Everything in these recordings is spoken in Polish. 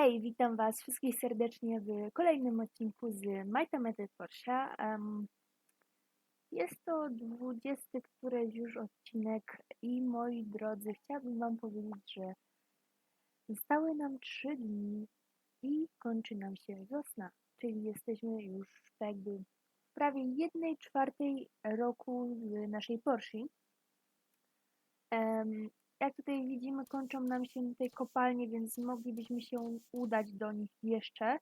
Hej, witam Was wszystkich serdecznie w kolejnym odcinku z My Method Porsche. Jest to 20 któryś już odcinek i moi drodzy, chciałabym Wam powiedzieć, że zostały nam 3 dni i kończy nam się wiosna, czyli jesteśmy już jakby w prawie 1 czwartej roku naszej Porsche. Jak tutaj widzimy, kończą nam się tutaj kopalnie, więc moglibyśmy się udać do nich jeszcze.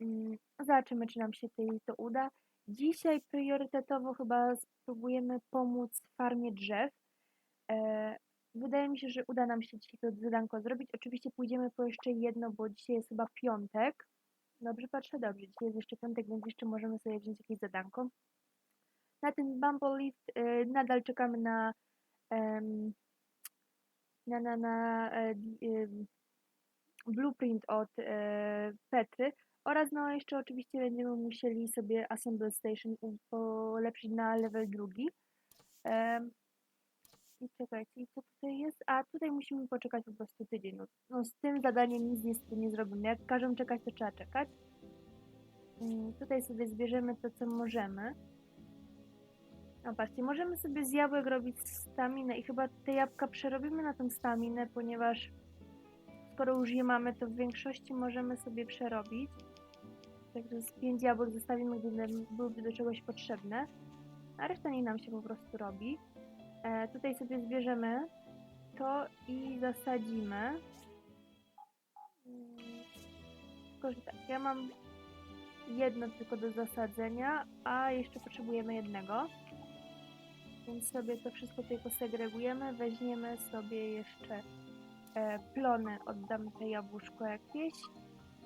Mm, Zobaczymy, czy nam się tutaj to uda. Dzisiaj priorytetowo chyba spróbujemy pomóc farmie drzew. E, Wydaje mi się, że uda nam się dzisiaj to zadanko zrobić. Oczywiście pójdziemy po jeszcze jedno, bo dzisiaj jest chyba piątek. Dobrze patrzę? Dobrze. Dzisiaj jest jeszcze piątek, więc jeszcze możemy sobie wziąć jakieś zadanko. Na ten Bumble Lift e, nadal czekamy na em, na, na, na e, em, blueprint od e, Petry oraz no jeszcze oczywiście będziemy musieli sobie Assemble Station polepszyć na level drugi. I czekajcie, co tutaj jest? A tutaj musimy poczekać po prostu tydzień. No, no z tym zadaniem nic niestety nie zrobimy. Jak każą czekać, to trzeba czekać. Mm, Tutaj sobie zbierzemy to, co możemy. No możemy sobie z jabłek robić staminę i chyba te jabłka przerobimy na tą staminę, ponieważ skoro już je mamy, to w większości możemy sobie przerobić. Także z pięć jabłek zostawimy, gdy nam byłyby do czegoś potrzebne, a reszta niech nam się po prostu robi. E, tutaj sobie zbierzemy to i zasadzimy. Tylko, że tak, ja mam jedno tylko do zasadzenia, a jeszcze potrzebujemy jednego. Więc sobie to wszystko tutaj posegregujemy. Weźmiemy sobie jeszcze e, plony, oddam te jabłuszko jakieś.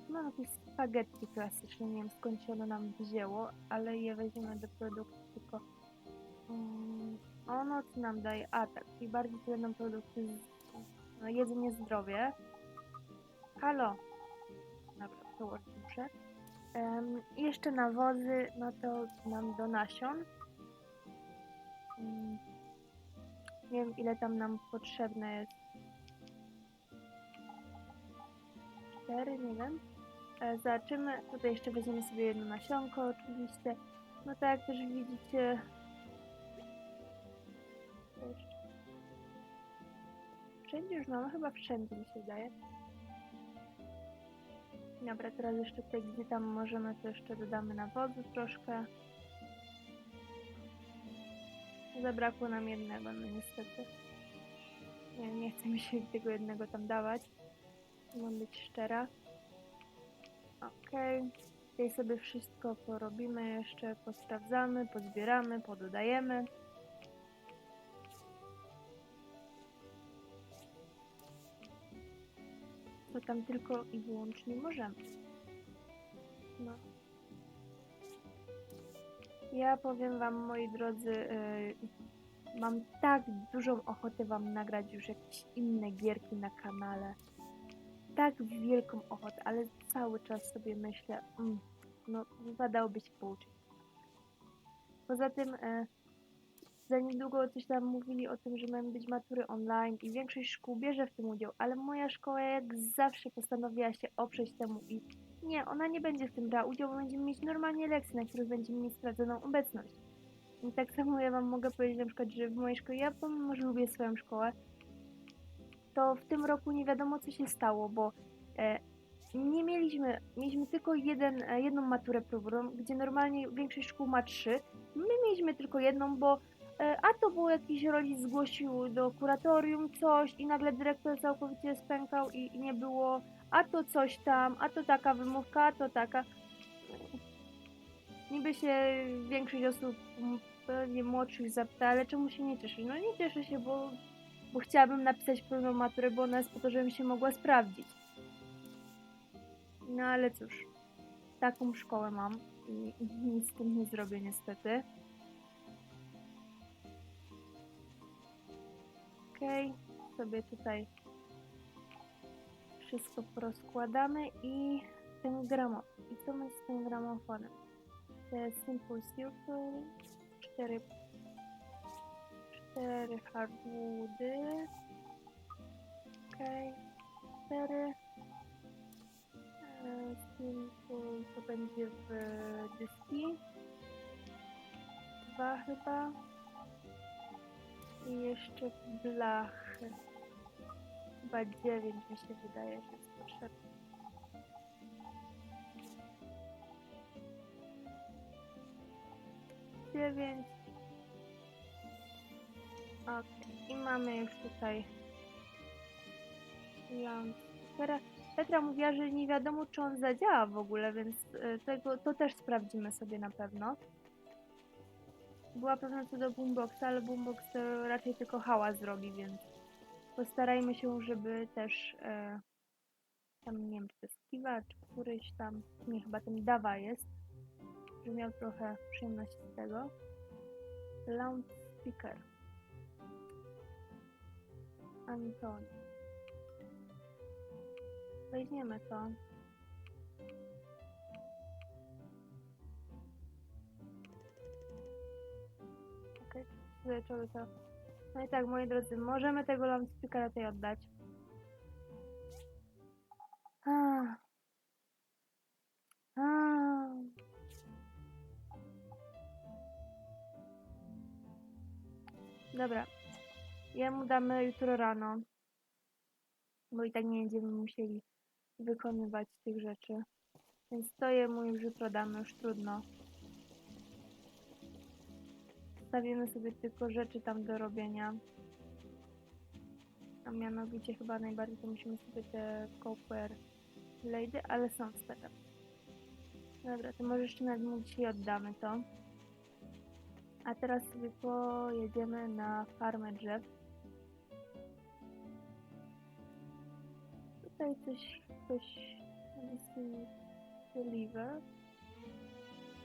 Mam jakieś spaghetti klasyczne, nie wiem skąd się ono nam wzięło, ale je weźmiemy do produktu, tylko mm, ono co nam daje? A tak, i bardziej to będą produkty z, no, jedzenie zdrowie. Halo! Dobra, przełożyć muszę. I jeszcze nawozy, no to mam do nasion. Nie wiem ile tam nam potrzebne jest. Cztery, nie wiem. E, Zobaczymy. Tutaj jeszcze weźmiemy sobie jedno nasionko oczywiście. No tak jak też widzicie. Wszędzie już mamy, chyba wszędzie mi się wydaje. Dobra, teraz jeszcze tutaj gdzie tam możemy, to jeszcze dodamy nawozu troszkę. Zabrakło nam jednego, no niestety. Nie, nie chce mi się tego jednego tam dawać. Mam być szczera. Okej. Tutaj sobie wszystko porobimy jeszcze, posprawdzamy, pozbieramy, pododajemy. Co tam tylko i wyłącznie możemy. No. Ja powiem wam, moi drodzy, yy, mam tak dużą ochotę wam nagrać już jakieś inne gierki na kanale. Tak wielką ochotę, ale cały czas sobie myślę, mm, no wypadałoby się pouczyć. Poza tym e, za niedługo coś tam mówili o tym, że mają być matury online i większość szkół bierze w tym udział, ale moja szkoła jak zawsze postanowiła się oprzeć temu i nie, ona nie będzie w tym brała udział, bo będziemy mieć normalnie lekcje, na których będziemy mieć sprawdzoną obecność. I tak samo ja wam mogę powiedzieć na przykład, że w mojej szkole, ja pomimo, że lubię swoją szkołę, to w tym roku nie wiadomo co się stało, bo e, nie mieliśmy, mieliśmy tylko jeden, e, jedną maturę próbną, gdzie normalnie większość szkół ma trzy. My mieliśmy tylko jedną, bo e, a to było jakiś rodzic zgłosił do kuratorium coś i nagle dyrektor całkowicie spękał i, i nie było, a to coś tam, a to taka wymówka, a to taka. Niby się większość osób pewnie młodszych zapyta, ale czemu się nie cieszy? No nie cieszę się, bo, bo chciałabym napisać pełną maturę, bo ona jest po to, żebym się mogła sprawdzić. No ale cóż, taką szkołę mam i i nic z tym nie zrobię niestety. Okej, sobie tutaj wszystko porozkładamy i ten gramofon. I co my z tym gramofonem? To jest Simple Circle, 4, 4 hardwoody, okej, 4 to będzie w dyski. Dwa chyba. I jeszcze blachy. Chyba dziewięć mi się wydaje, że jest potrzebne. Dziewięć. Okej. I mamy już tutaj lamp. Petra, Petra mówiła, że nie wiadomo, czy on zadziała w ogóle, więc e, tego, to też sprawdzimy sobie na pewno. Była pewna co do boomboxa, ale boombox to raczej tylko hałas zrobi, więc postarajmy się, żeby też e, tam, nie wiem, czy to jest Kiwa, czy któryś tam, nie, chyba ten Dawa jest, że miał trochę przyjemności z tego. Loudspeaker. Antoni. Weźmiemy to. Okej, okay. to. No i tak, moi drodzy, możemy tego loudspeakera tutaj oddać. A. A. Dobra. Jemu damy jutro rano. Bo i tak nie będziemy musieli wykonywać tych rzeczy. Więc to jemu już jutro damy, już trudno. Stawimy sobie tylko rzeczy tam do robienia. A mianowicie chyba najbardziej to musimy sobie te copper lady, ale są stare. Dobra, to może jeszcze nawet mu oddamy to. A teraz sobie pojedziemy na farmę drzew. Tutaj coś, coś deliver.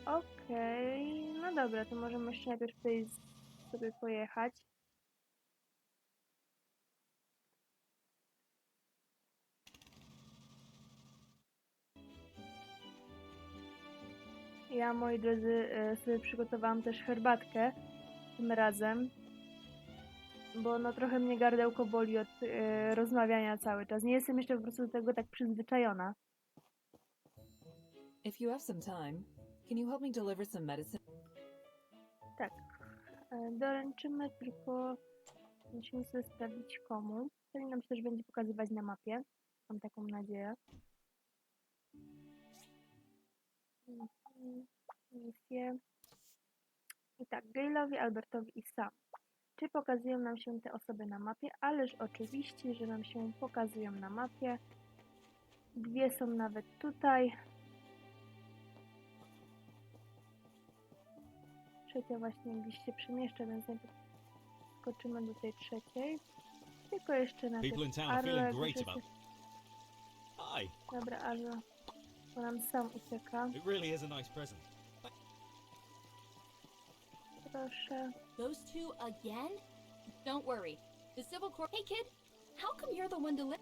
Okej, no dobra, to możemy jeszcze najpierw tutaj sobie pojechać. Ja, moi drodzy, e, sobie przygotowałam też herbatkę tym razem, bo no trochę mnie gardełko boli od e, rozmawiania cały czas. Nie jestem jeszcze po prostu do tego tak przyzwyczajona. If you have some time, can you help me deliver some medicine? Tak. E, Doręczymy tylko. Musimy sobie sprawdzić komu. Pewnie nam się też będzie pokazywać na mapie. Mam taką nadzieję. Mhm. Misje. I tak, Gale'owi, Albertowi i Sam. Czy pokazują nam się te osoby na mapie? Ależ oczywiście, że nam się pokazują na mapie. Dwie są nawet tutaj. Trzecia właśnie gdzieś się przemieszcza, więc najpierw skoczymy do tej trzeciej. Tylko jeszcze na People in town are feeling great about. jest- Hi, Dobra, Arlo. Bo nam sam ucieka. it really is a nice present. Proszę. Those two again? Don't worry. The civil court. Hey, kid, how come you're the one to live?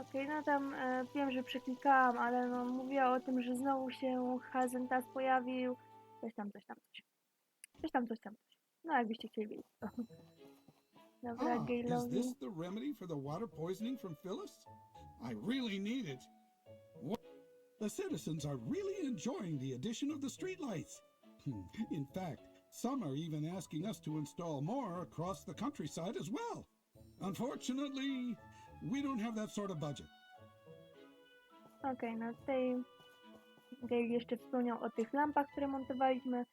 Okej, no tam e, wiem, że przeklikałam, ale no mówiła o tym, że znowu się Hazentas pojawił. Coś tam, coś tam, coś. Coś tam, coś tam, coś. No jakbyście chcieli wiedzieć. Dobra, Ah, is this the remedy for the water poisoning from Phyllis? I really need it. The citizens are really enjoying the addition of the streetlights. Hmm, In fact, some are even asking us to install more across the countryside as well. Unfortunately, we don't have that sort of budget. Okej, no tutaj Gail jeszcze wspomniał o tych lampach, które montowaliśmy,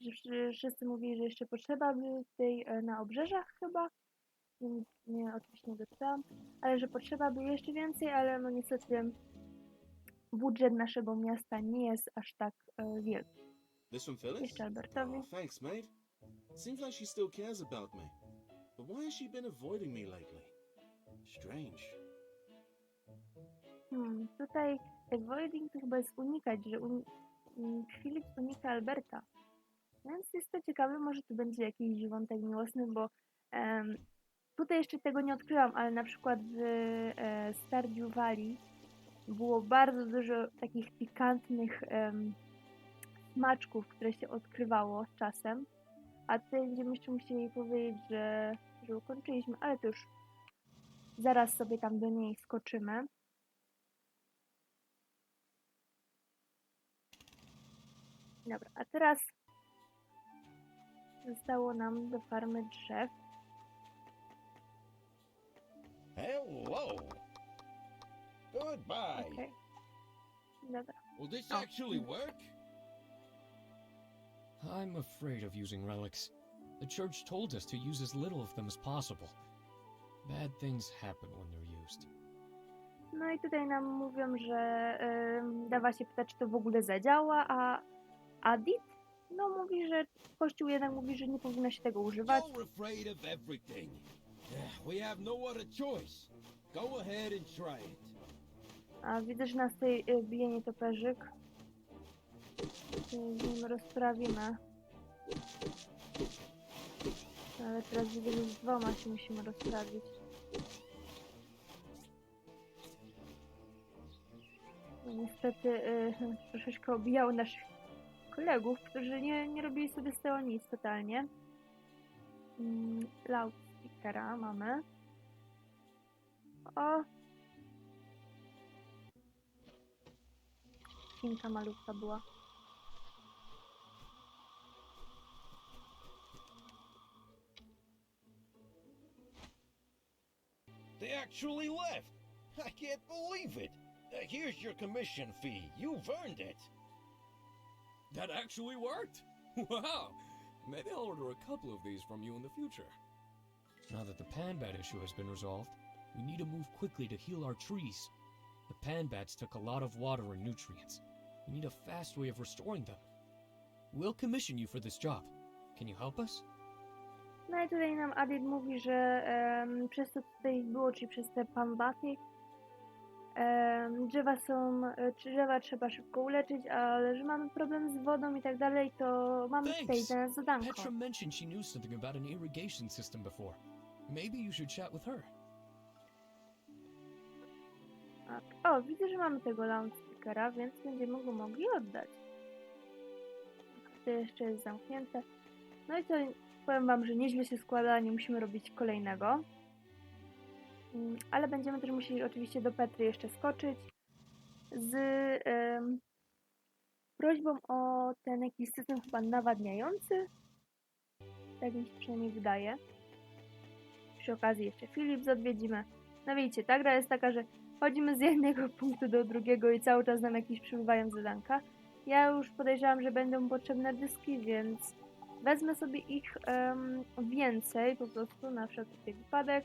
że wszy- wszyscy mówili, że jeszcze potrzeba by tej e, na obrzeżach chyba. Nie, nie, oczywiście nie doczytałam, ale że potrzeba by jeszcze więcej, ale no niestety budżet naszego miasta nie jest aż tak e, wielki. This from Phyllis? Jeszcze Albertowi. Oh, thanks, mate. Seems like she still cares about me. But why has she been avoiding me lately? Strange. Hmm, tutaj avoiding to chyba jest unikać, że un... mm, Filip unika Alberta. Więc jest to ciekawe, może tu będzie jakiś wątek miłosny, bo tutaj jeszcze tego nie odkryłam, ale na przykład w e, Stardew Valley było bardzo dużo takich pikantnych em, smaczków, które się odkrywało z czasem. A tutaj będziemy jeszcze musieli powiedzieć, że, że ukończyliśmy, ale to już zaraz sobie tam do niej skoczymy. Dobra, a teraz zostało nam do farmy drzew. Hello. Goodbye. Okej. Dobra. Will this Oh. actually work? I'm afraid of using relics. The church told us to use as little of them as possible. Bad things happen when they're used. No i tutaj nam mówią, że ym, dawa się pytać, czy to w ogóle zadziała, a Adit no mówi, że Kościół jednak mówi, że nie powinno się tego używać. You're afraid of everything. Yeah, we have no other choice. Go ahead and try it. A widzę, że nas tutaj y, bije nietoperzyk. Z nim rozprawimy. Ale teraz widzę, że z dwoma się musimy rozprawić. No, niestety y, troszeczkę obijały naszych kolegów, którzy nie, nie robili sobie z tego nic totalnie. Mm, loudspeakera mamy. O, Świnka malutka była. They actually left. I can't believe it. Uh, here's your commission fee. You've earned it. That actually worked? Wow! Maybe I'll order a couple of these from you in the future. Now that the panbat issue has been resolved, we need to move quickly to heal our trees. The panbats took a lot of water and nutrients. We need a fast way of restoring them. We'll commission you for this job. Can you help us? No i tutaj nam Adit mówi, że em, przez to tutaj było, czyli przez te pambaty, em, drzewa są, e, czy drzewa trzeba szybko uleczyć, ale że mamy problem z wodą i tak dalej, to mamy tutaj dla nas zadanko. Petra mentioned she knew something about an irrigation system before. Maybe you should chat with her. O, widzę, że mamy tego loudspeakera, więc będziemy go mogli oddać. To jeszcze jest zamknięte. No i to powiem wam, że nieźle się składa, nie musimy robić kolejnego. Mm, Ale będziemy też musieli oczywiście do Petry jeszcze skoczyć z em, prośbą o ten jakiś system chyba nawadniający. Tak mi się przynajmniej wydaje. Przy okazji jeszcze Philips odwiedzimy. No widzicie, ta gra jest taka, że chodzimy z jednego punktu do drugiego i cały czas nam jakieś przybywają zadanka. Ja już podejrzewam, że będą potrzebne dyski, więc wezmę sobie ich em, więcej po prostu na wszelki wypadek.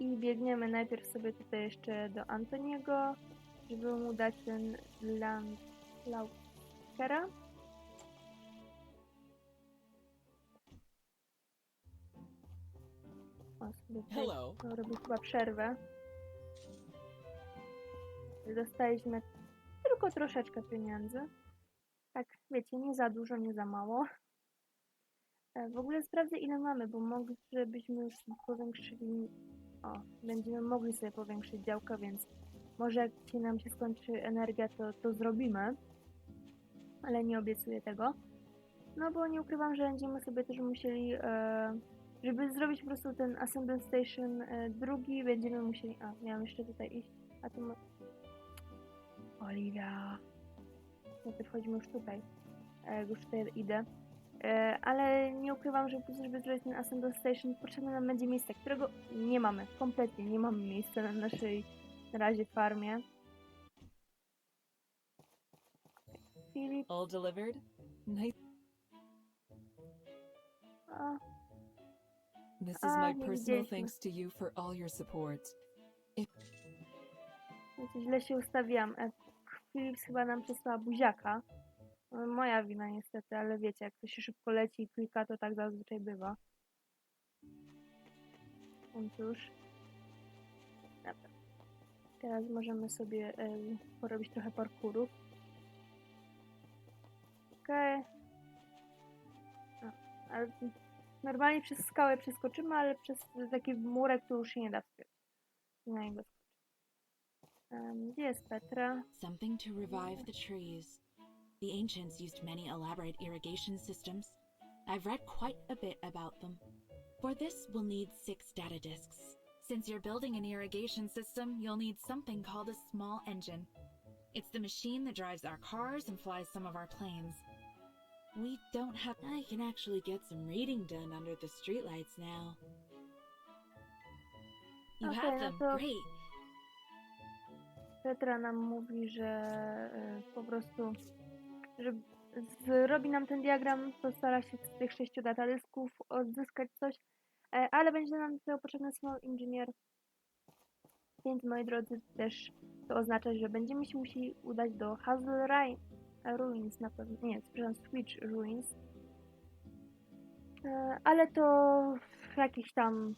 I biegniemy najpierw sobie tutaj jeszcze do Antoniego, żeby mu dać ten Laukera. O, sobie Hello. to robię chyba przerwę. Dostaliśmy tylko troszeczkę pieniędzy. Tak, wiecie, nie za dużo, nie za mało. E, W ogóle sprawdzę ile mamy, bo moglibyśmy już powiększyli... O, będziemy mogli sobie powiększyć działkę, więc może jak się nam się skończy energia, to, to zrobimy. Ale nie obiecuję tego. No bo nie ukrywam, że będziemy sobie też musieli... E, żeby zrobić po prostu ten Assembly Station e, drugi, będziemy musieli... A, miałam jeszcze tutaj iść, a tu... ma- Oliwia... Najpierw wchodzimy już tutaj. E, już tutaj idę. E, ale nie ukrywam, że żeby zrobić ten Assembly Station, potrzebne nam będzie miejsce, którego nie mamy. Kompletnie nie mamy miejsca na naszej na razie farmie. Filip, All delivered? Nice. a, This is my personal thanks to you for all your support. Wiecie, źle się ustawiłam. E, Philips chyba nam przesłała buziaka. Moja wina niestety, ale wiecie, jak to się szybko leci i klika, to tak zazwyczaj bywa. No cóż. Dobra. Teraz możemy sobie e, porobić trochę parkurów. Okej. Okay. Normalnie przez skałę przeskoczymy, ale przez taki murek to już się nie da wspiąć. Na niego Um, gdzie jest Petra? Something to revive the trees. The ancients used many elaborate irrigation systems. I've read quite a bit about them. For this, we'll need six data disks. Since you're building an irrigation system, you'll need something called a small engine. It's the machine that drives our cars and flies some of our planes. We don't have. I can actually get some reading done under the streetlights now. You Okay, have no them. to- Great. Petra nam mówi, że po prostu, że zrobi nam ten diagram, postara się z tych sześciu datadysków odzyskać coś, e, ale będzie nam tego potrzebny small engineer. Więc moi drodzy, też to oznacza, że będziemy się musieli udać do Hazel Rai- Ruins na pewno, nie, przepraszam, Switch Ruins. E, ale to w jakichś tam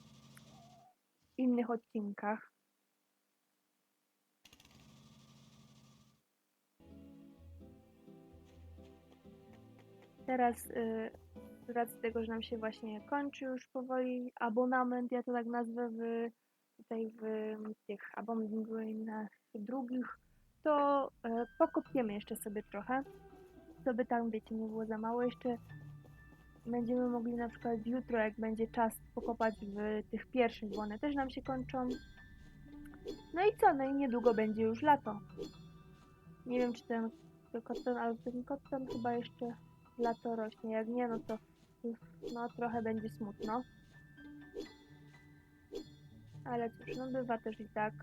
innych odcinkach. Teraz y, z racji tego, że nam się właśnie kończy już powoli abonament, ja to tak nazwę w, tutaj w tych Ruinach drugich, to y, pokopiemy jeszcze sobie trochę, co by tam, wiecie, nie było za mało. Jeszcze będziemy mogli na przykład jutro, jak będzie czas, pokopać w tych pierwszych, bo one też nam się kończą. No i co? No i niedługo będzie już lato. Nie wiem, czy ten koton, ale ten koton chyba jeszcze lato rośnie. Jak nie, no to no trochę będzie smutno. Ale cóż, no bywa też i tak.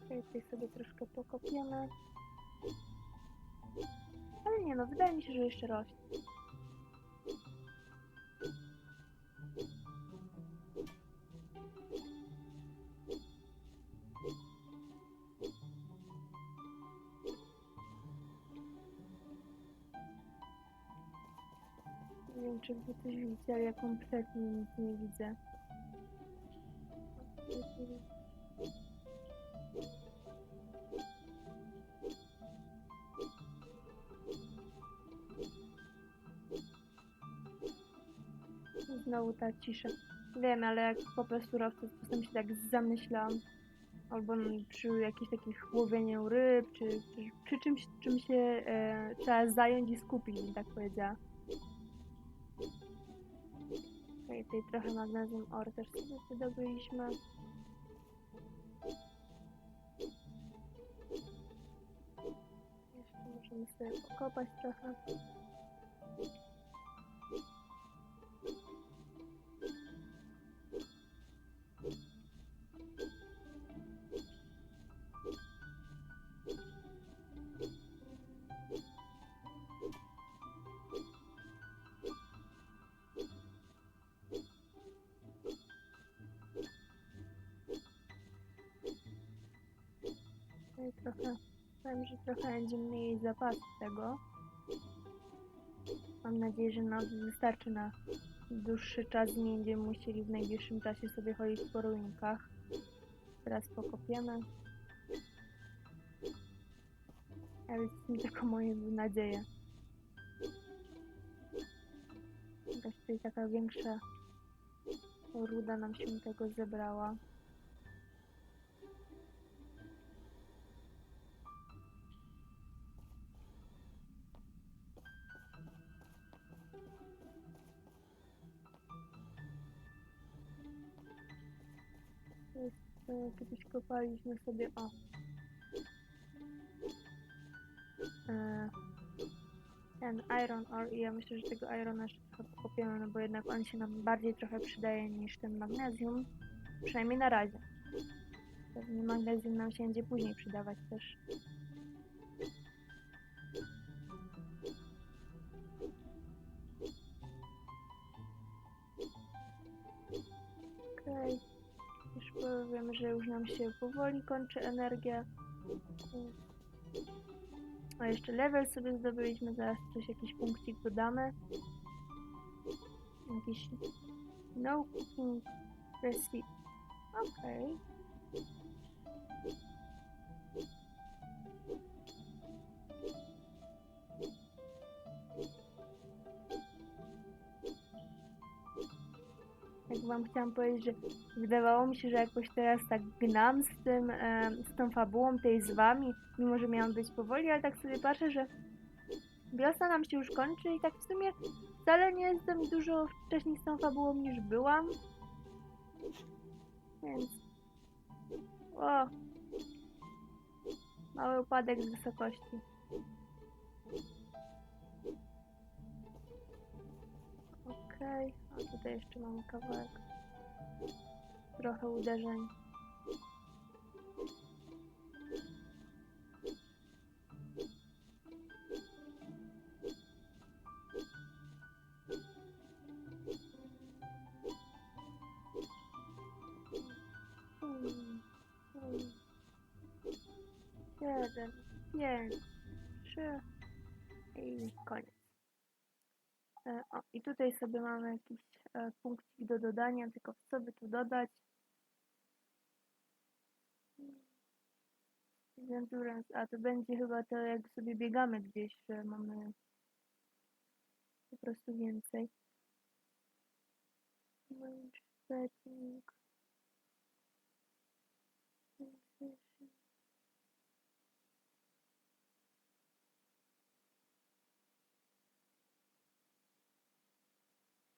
Tutaj sobie troszkę pokopiemy. Ale nie no, wydaje mi się, że jeszcze rośnie. Czy coś widzicie, ale ja kompletnie nic nie widzę. Znowu ta cisza. Wiem, ale jak kopę surowce, to czasem się tak zamyślam. Albo przy jakichś takich łowieniu ryb, czy, czy przy czymś, czym się e, trzeba zająć i skupić, tak powiedziała. Okej, tutaj trochę magnezjum or też sobie wydobyliśmy. Jeszcze możemy sobie pokopać trochę. Będziemy mieli zapas tego. Mam nadzieję, że nam wystarczy na dłuższy czas. Nie będziemy musieli w najbliższym czasie sobie chodzić po ruinkach. Teraz pokopiemy. Ale to są tylko moje nadzieje. Jakaś tutaj taka większa ruda nam się tego zebrała. Kiedyś kopaliśmy sobie, o. E, ten iron ore i ja myślę, że tego irona trochę pokopiemy, no bo jednak on się nam bardziej trochę przydaje niż ten magnezjum. Przynajmniej na razie. Pewnie magnezjum nam się będzie później przydawać też. Że już nam się powoli kończy energia. A jeszcze level sobie zdobyliśmy, zaraz coś, jakiś punkcik dodamy. Jakiś no cooking recipe. Okej. Jak wam chciałam powiedzieć, że wydawało mi się, że jakoś teraz tak gnam z tym, e, z tą fabułą tej z wami, mimo że miałam być powoli, ale tak sobie patrzę, że wiosna nam się już kończy i tak w sumie wcale nie jestem dużo wcześniej z tą fabułą niż byłam. Więc O! Mały upadek z wysokości. Okej, a tutaj jeszcze mamy kawałek. Trochę uderzeń. Hmm, hmm. Jeden, pięć, trzy i koniec. E, O, i tutaj sobie mamy jakiś e, punkcik do dodania, tylko co by tu dodać? Endurance, a to będzie chyba to jak sobie biegamy gdzieś, że mamy po prostu więcej. Setting.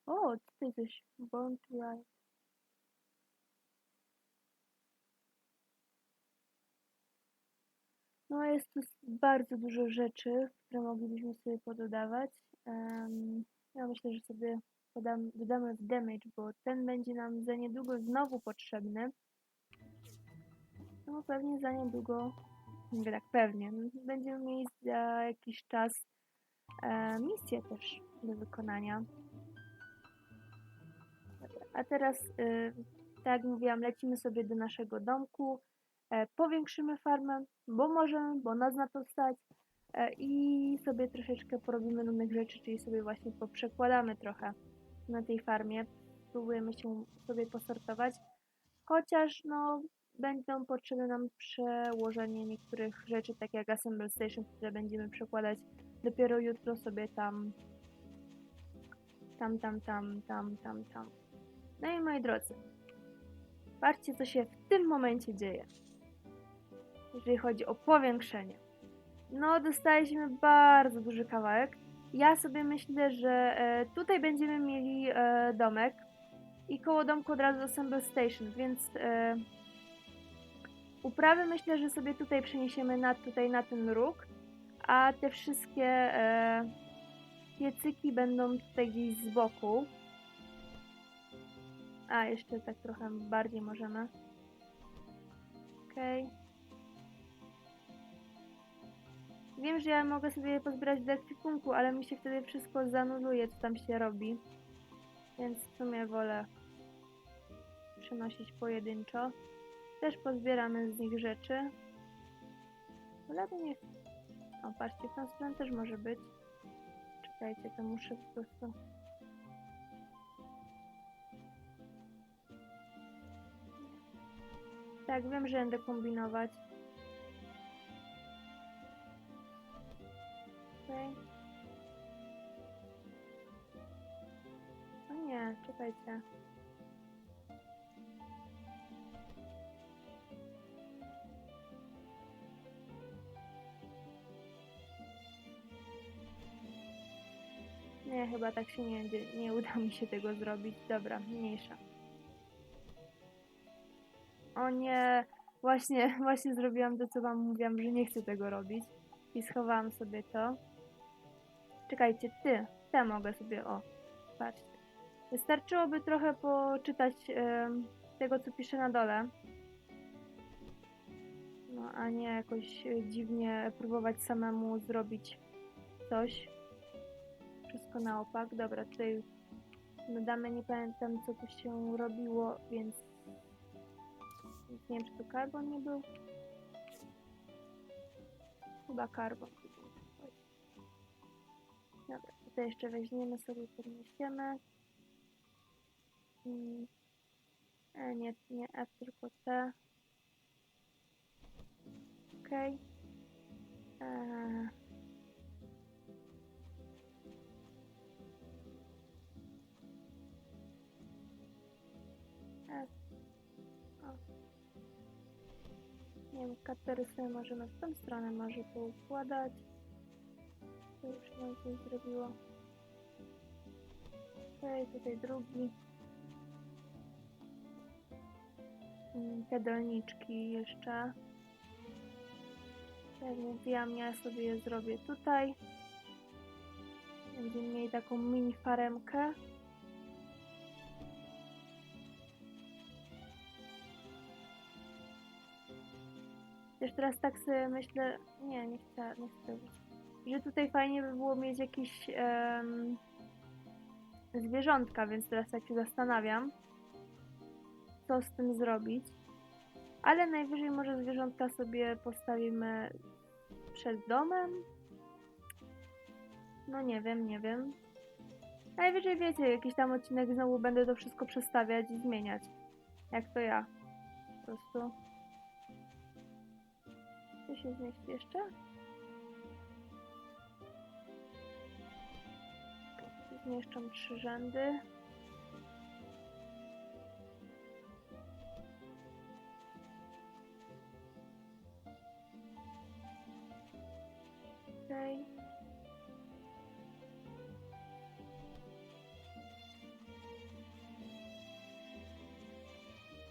O, tutaj coś. To Ride. No jest tu bardzo dużo rzeczy, które moglibyśmy sobie pododawać. Em, ja myślę, że sobie podam, dodamy w damage, bo ten będzie nam za niedługo znowu potrzebny. No pewnie za niedługo, nie tak pewnie, będziemy mieli za jakiś czas e, misję też do wykonania. A teraz, y, tak jak mówiłam, lecimy sobie do naszego domku, e, powiększymy farmę, bo możemy, bo nas na to stać e, i sobie troszeczkę porobimy nudnych rzeczy, czyli sobie właśnie poprzekładamy trochę na tej farmie. Spróbujemy się sobie posortować, chociaż no będą potrzebne nam przełożenie niektórych rzeczy, tak jak Assemble Station, które będziemy przekładać dopiero jutro sobie tam tam, tam, tam, tam, tam, tam. No i moi drodzy, patrzcie co się w tym momencie dzieje, jeżeli chodzi o powiększenie. No, dostaliśmy bardzo duży kawałek. Ja sobie myślę, że e, tutaj będziemy mieli e, domek i koło domku od razu Assemble Station, więc e, uprawy myślę, że sobie tutaj przeniesiemy na, tutaj na ten róg, a te wszystkie piecyki będą tutaj gdzieś z boku. A, jeszcze tak trochę bardziej możemy. Okej. Wiem, że ja mogę sobie pozbierać do ekwipunku, ale mi się wtedy wszystko zanuluje, co tam się robi. Więc w sumie wolę przenosić pojedynczo. Też pozbieramy z nich rzeczy. Lepiej niech... O, patrzcie, w tą stronę też może być. Czekajcie, to muszę po prostu... Tak, wiem, że będę kombinować. Okej. O nie, czekajcie. Nie, chyba tak się nie, nie uda mi się tego zrobić. Dobra, mniejsza. O nie, właśnie, właśnie zrobiłam to, co wam mówiłam, że nie chcę tego robić. I schowałam sobie to. Czekajcie, ty, te mogę sobie, o, patrzcie. Wystarczyłoby trochę poczytać tego, co pisze na dole. No, a nie jakoś e, dziwnie próbować samemu zrobić coś. Wszystko na opak. Dobra, tutaj dodamy, nie pamiętam co tu się robiło, więc nie wiem, czy to karbon nie był. Chyba karbon. Dobra, tutaj jeszcze weźmiemy sobie, podniesiemy. Mm. E, nie, nie F, tylko T. Okej. Eee. F. katery sobie możemy w tą stronę może poukładać. To już nam coś zrobiło. Okej, tutaj drugi. mm, te dolniczki jeszcze. Tak więc ja sobie je zrobię tutaj. Będziemy mieli taką mini faremkę. Też teraz tak sobie myślę, nie, nie chcę, nie chcę, że tutaj fajnie by było mieć jakieś em, zwierzątka, więc teraz tak się zastanawiam, co z tym zrobić. Ale najwyżej może zwierzątka sobie postawimy przed domem. No nie wiem, nie wiem. Najwyżej wiecie, jakiś tam odcinek znowu będę to wszystko przestawiać i zmieniać. Jak to ja. Po prostu. Co się zmieści jeszcze? Zmieszczam trzy rzędy. Okej.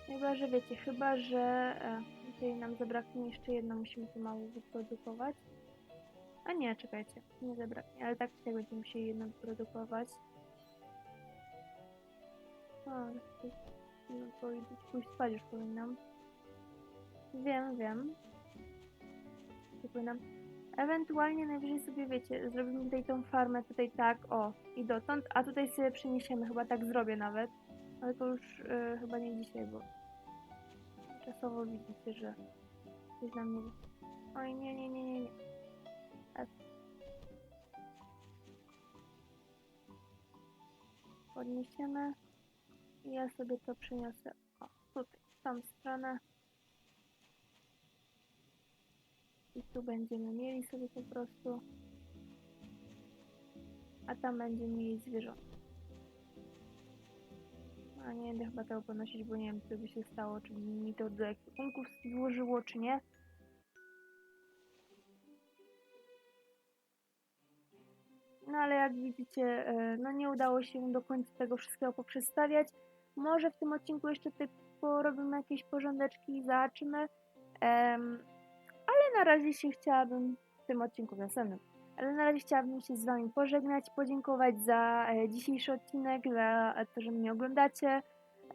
Chyba, że wiecie, chyba, że tutaj nam zabraknie jeszcze jedno, musimy to mało wyprodukować. A nie, czekajcie, nie zabraknie, ale tak tak będziemy musieli jedno wyprodukować. To- no to pójść spać już powinnam. Wiem, wiem. Nie powinnam. Ewentualnie najwyżej sobie, wiecie, zrobimy tutaj tą farmę tutaj tak, o, i dotąd, a tutaj sobie przeniesiemy, chyba tak zrobię nawet. Ale to już e, chyba nie dzisiaj, bo czasowo widzicie, że coś nam nie... Oj, nie, nie, nie, nie, nie. F. Podniesiemy i ja sobie to przeniosę, o, tutaj, w tą stronę. I tu będziemy mieli sobie po prostu. A tam będziemy mieli zwierząt. A nie będę chyba tego ponosić, bo nie wiem co by się stało, czy mi to do ekwipunków złożyło, czy nie. No ale jak widzicie, e, no nie udało się do końca tego wszystkiego poprzestawiać. Może w tym odcinku jeszcze ty porobimy jakieś porządeczki i zobaczymy. Em, ale na razie się chciałabym w tym odcinku w następnym. Ale na razie chciałabym się z Wami pożegnać, podziękować za e, dzisiejszy odcinek, za to, że mnie oglądacie.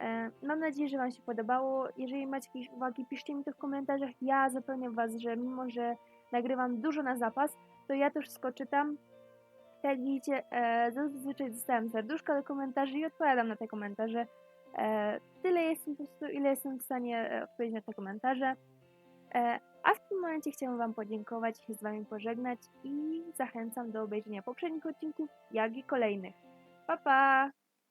E, mam nadzieję, że Wam się podobało. Jeżeli macie jakieś uwagi, piszcie mi to w komentarzach. Ja zapewniam Was, że mimo, że nagrywam dużo na zapas, to ja to wszystko czytam. Tak jak widzicie, e, zazwyczaj dostałem serduszka do komentarzy i odpowiadam na te komentarze. Tyle jestem po prostu, ile jestem w stanie odpowiedzieć na te komentarze. A w tym momencie chciałam Wam podziękować, się z Wami pożegnać i zachęcam do obejrzenia poprzednich odcinków, jak i kolejnych. Pa, pa!